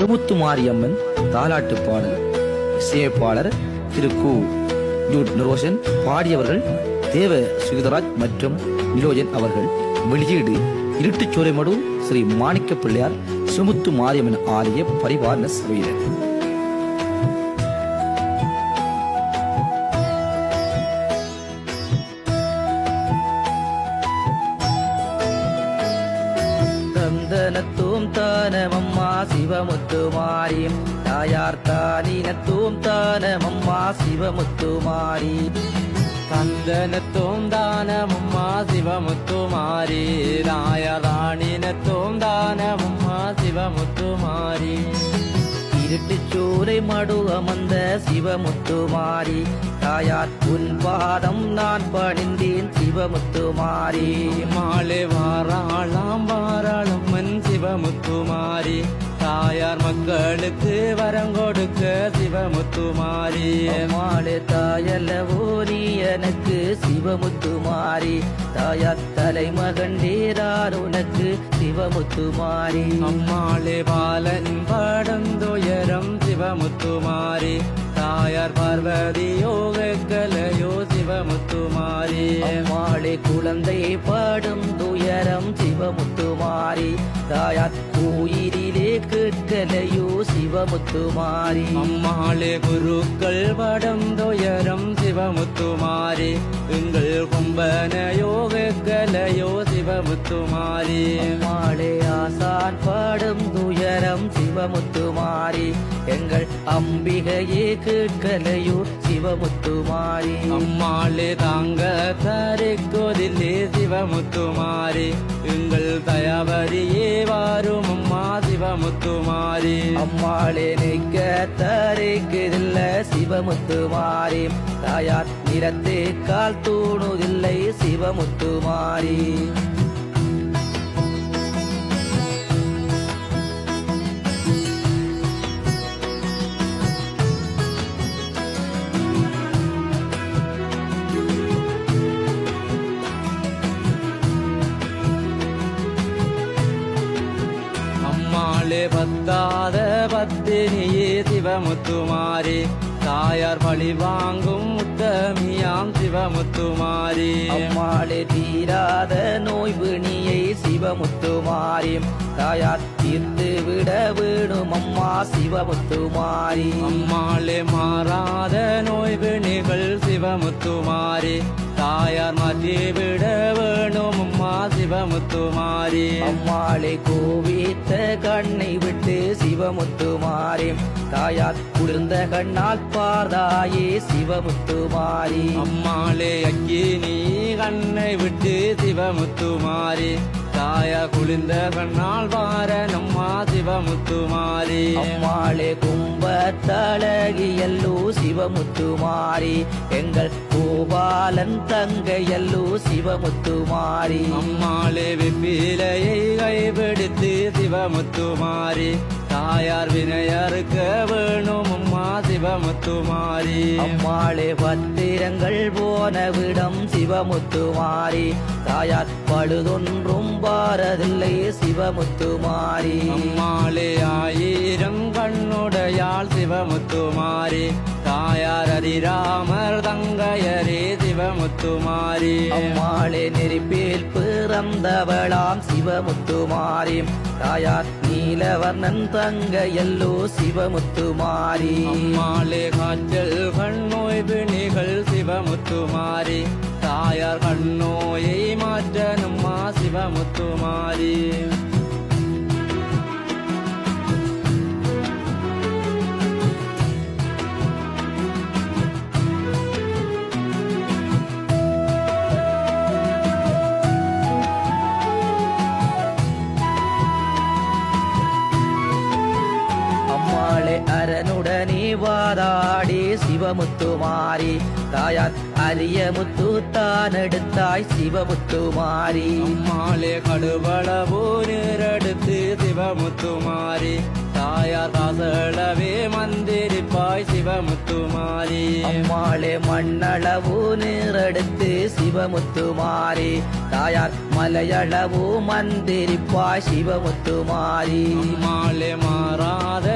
Smooth Mariamman தாலாட்டு பாடல் இசையமைப்பாளர் திரு கு. ஜூட் பாடியவர்கள் தேவ சுகிதராஜ் மற்றும் நிலோஜன் அவர்கள். வெளியீடு இருட்டுச்சோலைமடு ஸ்ரீ மாணிக்க பிள்ளையார் சுமுத்து மாரியம்மன் ஆலய பரிவாரண சபையினர். தந்தனத்தும் தானமம் சிவமுத்துமாரியும் தாயார் தானினத்தும் தானமம்மா சிவமுத்துமாரி. சந்தனத்தும் தானமும்மா சிவமுத்துமாரி. ராயராணினத்தும் தானமும்மா சிவமுத்துமாரி. இருட்டுச்சூரை மடு அமர்ந்த சிவமுத்துமாரி. தாயார் உன் பாதம் நான் பணிந்தேன் சிவமுத்துமாரி. மாலை வாராளாம் வாராளும் தாயார் மக்களுக்கு வரம் கொடுக்க சிவமுத்துமாரி மாடு தாயல்லவோ நீ எனக்கு சிவமுத்துமாரி தாயார் தலைமகண்டேரார் உனக்கு சிவமுத்துமாரி அம்மாளே பாலன் படந்துயரம் சிவமுத்துமாரி தாயார் பார்வதி யோக கலையோ சிவமுத்துமாரி அம்மாளே குழந்தை பாடும் துயரம் உயிரிலே கேட்கலையோ சிவமுத்துமாரி. அம்மாளே குருக்கள் படம் துயரம் சிவமுத்துமாரி. எங்கள் கும்பன யோக கலையோ சிவமுத்துமாரி. அம்மாளே ஆசான் பாடும் துயரம் சிவமுத்துமாரி. எங்கள் அம்பிகையே கேட்கலையோ சிவமுத்துமாரி. அம்மாளே தாங்க தரிக்கோதில்லே சிவமுத்துமாரி. எங்கள் தயவரியே வாரும் அம்மா சிவமுத்துமாரி. அம்மாளே நிற்க தரிக்குதில்ல சிவமுத்துமாரி. தாயார் நிறத்தே கால் தூணுதில்லை சிவமுத்துமாரி. பத்தினியே சிவமுத்துமாரி. தாயார் பழி வாங்கும் முத்தமியாம் சிவமுத்துமாரி. அம்மாளே தீராத நோய் வினியை சிவமுத்துமாரி. தாயார் தீர்த்து விட வேணும் அம்மா சிவமுத்துமாரி. அம்மாளே மாறாத நோய் வினைகள் சிவமுத்துமாரி. தாயார் மாற்றி விட வேணும். அம்மா சிவமுத்துமாரி. அம்மாளை கோவித்த கண்ணை விட்டு சிவமுத்துமாரி. தாயார் குளிர்ந்த கண்ணால் பார்தாயே சிவமுத்துமாரி. அம்மாளே அக்கி நீ கண்ணை விட்டு சிவமுத்துமாரி. தாயா குளிர்ந்த கண்ணால் வார நம்மா சிவமுத்துமாரி. அம்மாளே கும்பத்தழகியல்லோ சிவமுத்துமாரி. எங்கள் கோபாலன் தங்கையல்லோ சிவமுத்துமாரி. அம்மாளே வெப்பிலையை கைபிடித்து சிவமுத்துமாரி. தாயார் வினையறுக்க வேணும் அம்மா சிவமுத்துமாரி. அம்மாளே பத்திரங்கள் போன விடம் சிவமுத்துமாரி. தாயார் பழுதொன்றும் பாரதில்லை சிவமுத்துமாரி அம்மாளே ஆயிரம் கண்ணுடையாள் சிவமுத்துமாரி தாயார் அதிராமர் தங்கையரே சிவமுத்துமாரி அம்மாளே நெருப்பில் பிறந்தவளாம் சிவமுத்துமாரி தாயார் நீலவர்ணன் தங்கையல்லோ சிவமுத்துமாரி அம்மாளே காய்ச்சல் கண்ணோய் சிவமுத்துமாரி. தாயார் அரிய முத்து தான் எடுத்தாய் சிவமுத்துமாரி. அம்மாளே கடுவளவோ நீரெடுத்து சிவமுத்துமாரி. தாயார் காசளவே மந்திரிப்பாய் சிவமுத்துமாரி. அம்மாளே மண்ணளவு நீரெடுத்து சிவமுத்துமாரி. தாயார் மலையளவு மந்திரிப்பாய் சிவமுத்துமாரி. அம்மாளே மாறாத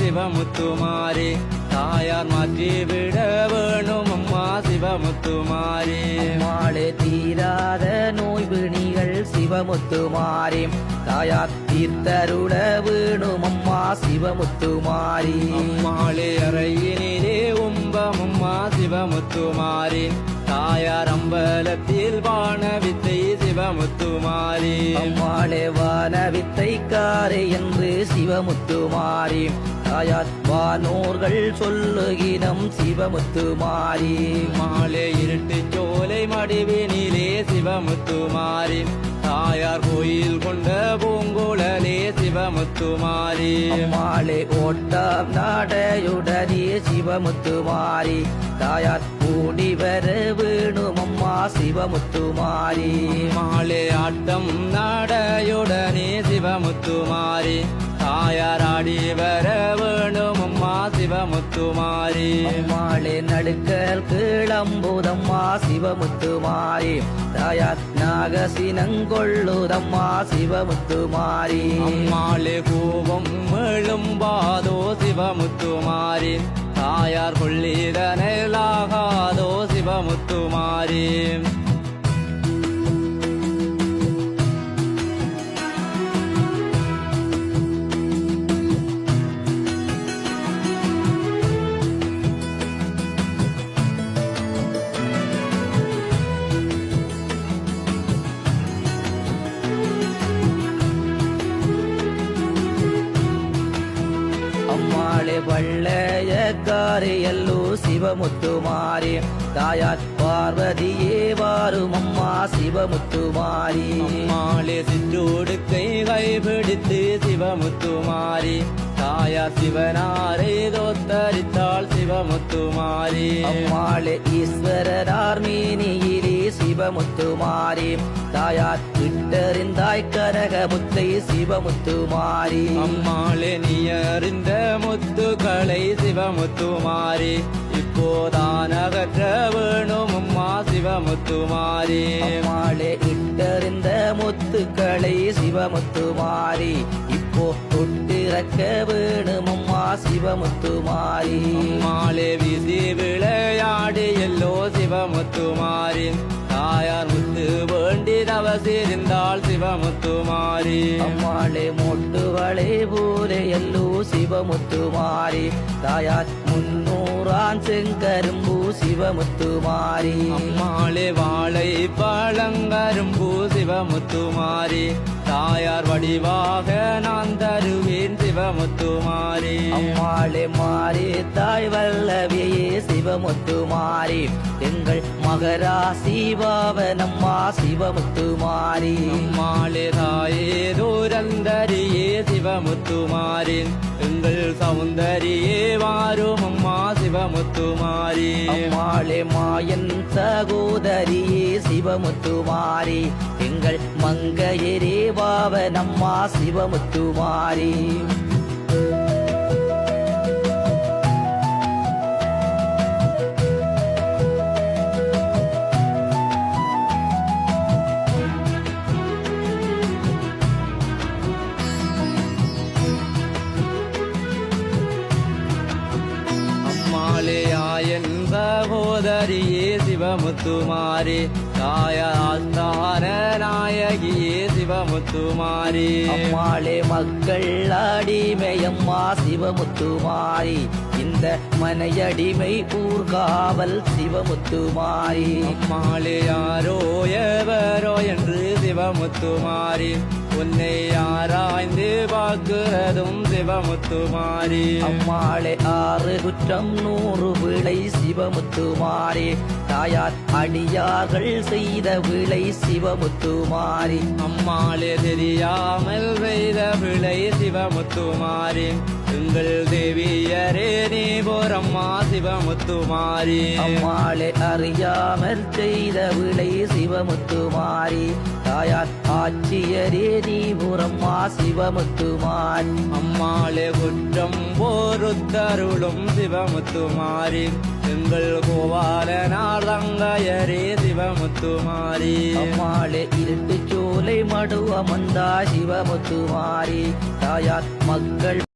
சிவமுத்துமாரி. தாயார் மாற்றி விட வேணும் அம்மா சிவமுத்துமாரி. மாளே தீராத நோய் விணிகள் சிவமுத்துமாரி. தாயார் தீர்த்தருட வேணும் அம்மா சிவமுத்துமாரி. மாலை அறையினிலே உம்பம் அம்மா சிவமுத்துமாரி. தாயார் அம்பலத்தில் வான வித்தை சிவமுத்துமாரி. அம்மாளே வான வித்தைக்காரே என்று சிவமுத்துமாரி. தாயார் வானோர்கள் சொல்லுகினம் சிவமுத்துமாரி மாலை இருட்டு சோலை மடிவினிலே சிவமுத்துமாரி தாயார் கோயில் கொண்ட பூங்குழலே சிவமுத்துமாரி அம்மாளே ஓட்டம் நாடையுடனே சிவமுத்துமாரி தாயார் கூடி வர வேணும் அம்மா சிவமுத்துமாரி மாலை ஆட்டம் நாடையுடனே சிவமுத்துமாரி தாயார் ஆடி வர வேணும். அம்மா சிவமுத்துமாரி. அம்மாளே நடுக்கல் கீழம்புதம்மா சிவமுத்துமாரி. தாயார் நாகசினங்கொள்ளுதம்மா சிவமுத்துமாரி. அம்மாளே கோபம் எழும்பாதோ சிவமுத்துமாரி. தாயார் கொள்ளிதனலாகாதோ சிவமுத்துமாரி. வள்ளையக்காரி எல்லோ சிவமுத்துமாரி தாயார் பார்வதியே வாருமா? அம்மா சிவமுத்துமாரி. அம்மாளே சிற்றோடுக்கை கைபிடித்து சிவமுத்துமாரி. தாயார் சிவனாரை தோத்தரித்தாள் சிவமுத்துமாரி. அம்மாளே ஈஸ்வரனார் மீனியிலே சிவமுத்துமாரி. தாயார் விட்டறிந்தாய் கரகமுத்தை சிவமுத்துமாரி. அம்மாளே நீ அறிந்த இப்போதான் அகற்ற வேணும் அம்மா சிவமுத்துமாரி. அம்மாளே இட்டறிந்த முத்துக்களை சிவமுத்துமாரி. இப்போ தொட்டிறக்க வேணும் அம்மா சிவமுத்துமாரி. மாலே வீசி விளையாடி எல்லோ சிவமுத்துமாரி. தாயார் முத்து வேண்டி தவசிருந்தாள் சிவமுத்துமாரி. அம்மாளே மொட்டுவளை போல எல்லோ சிவமுத்துமாரி. தாயார் முன்னூறான் செங்கரும்பு சிவமுத்துமாரி. அம்மாளே வாழை பழங்கரும்பு சிவமுத்துமாரி. தாயார் வடிவாக நான் தருவேன் சிவமுத்துமாரி. அம்மாளே மாறி தாய் வல்லவியே சிவமுத்துமாரி. எங்கள் மகராசி பாவனம்மா சிவமுத்துமாரி. அம்மாளே தாயே தூரந்தரியே சிவமுத்துமாரி. எங்கள் சௌந்தரியே வாரும் அம்மா சிவமுத்துமாரி. அம்மாளே மாயன் சகோதரியே சிவமுத்துமாரி. எங்கள் மங்கையரே நம்மா சிவமுத்துமாரி. அம்மாளே ஆயன் சகோதரியே சிவமுத்துமாரி. தாயாஸ்தான நாயகியே சிவமுத்துமாரி. அம்மாளே மக்கள் அடிமையம்மா சிவமுத்துமாரி. இந்த மனையடிமை ஊர்காவல் சிவமுத்துமாரி. அம்மாளே யாரோ எவரோ என்று சிவமுத்துமாரி. உன்னை ஆராய்ந்து பார்க்கிறதும் சிவமுத்துமாரி. அம்மாளே ஆறு குற்றம் நூறு விளை சிவமுத்துமாரி. தாயார் அடியார்கள் செய்த விளை சிவமுத்துமாரி. அம்மாளே தெரியாமல் செய்த பிழை சிவமுத்துமாரி. எங்கள் தேவியரே நீ போரம்மா சிவமுத்துமாரி. அம்மாளே அறியாமல் செய்த விளை சிவமுத்துமாரி. தாயார் ஆட்சியரே நீ புறம்மா சிவமுத்துமாரி. அம்மாளே குற்றம் போருத்தருளும் சிவமுத்துமாரி. எங்கள் கோவாலனார் தங்கையரே சிவமுத்துமாரி. அம்மாளே இருட்டு சோலை மடுவமந்தா சிவமுத்துமாரி. தாயார் மக்கள்